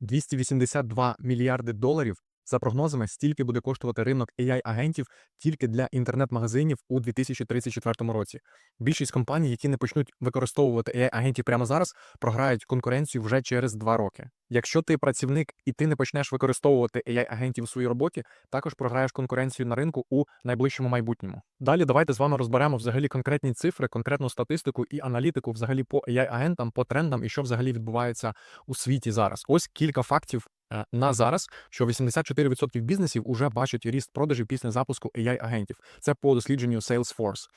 282 мільярди доларів. За прогнозами, стільки буде коштувати ринок AI-агентів тільки для інтернет-магазинів у 2034 році. Більшість компаній, які не почнуть використовувати AI-агентів прямо зараз, програють конкуренцію вже через два роки. Якщо ти працівник і ти не почнеш використовувати AI-агентів у своїй роботі, також програєш конкуренцію на ринку у найближчому майбутньому. Далі давайте з вами розберемо взагалі конкретні цифри, конкретну статистику і аналітику взагалі по AI-агентам, по трендам і що взагалі відбувається у світі зараз. Ось кілька фактів на зараз, що 84% бізнесів уже бачать ріст продажів після запуску AI-агентів. Це по дослідженню Salesforce.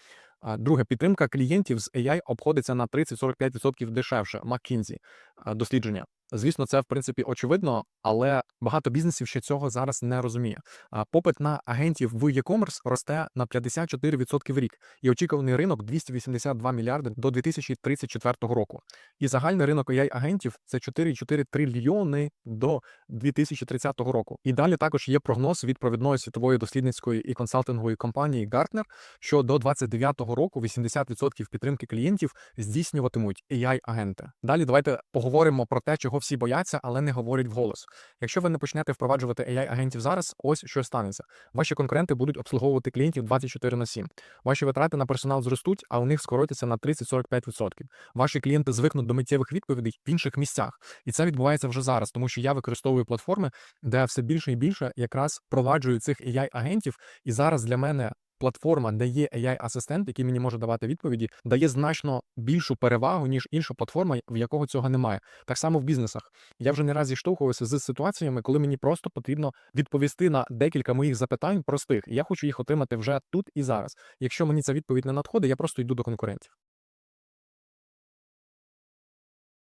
Друге, підтримка клієнтів з AI обходиться на 30-45% дешевше. McKinsey дослідження. Звісно, це в принципі очевидно, але багато бізнесів ще цього зараз не розуміє. А, Попит на агентів в e-commerce росте на 54% в рік, і очікуваний ринок 282 мільярди до 2034 року. І загальний ринок AI-агентів це 4,4 трильйони до 2030 року. І далі також є прогноз від провідної світової дослідницької і консалтингової компанії Gartner, що до 29-го року 80% підтримки клієнтів здійснюватимуть AI-агенти. Далі давайте поговоримо про те, чого всі бояться, але не говорять вголос. Якщо ви не почнете впроваджувати AI-агентів зараз, ось що станеться. Ваші конкуренти будуть обслуговувати клієнтів 24 на 7. Ваші витрати на персонал зростуть, а у них скоротяться на 30-45%. Ваші клієнти звикнуть до миттєвих відповідей в інших місцях. І це відбувається вже зараз, тому що я використовую платформи, де все більше і більше якраз впроваджую цих AI-агентів. І зараз для мене платформа, де є AI-асистент, який мені може давати відповіді, дає значно більшу перевагу, ніж інша платформа, в якого цього немає. Так само в бізнесах. Я вже не раз зіштовхувався з ситуаціями, коли мені просто потрібно відповісти на декілька моїх запитань простих. Я хочу їх отримати вже тут і зараз. Якщо мені ця відповідь не надходить, я просто йду до конкурентів.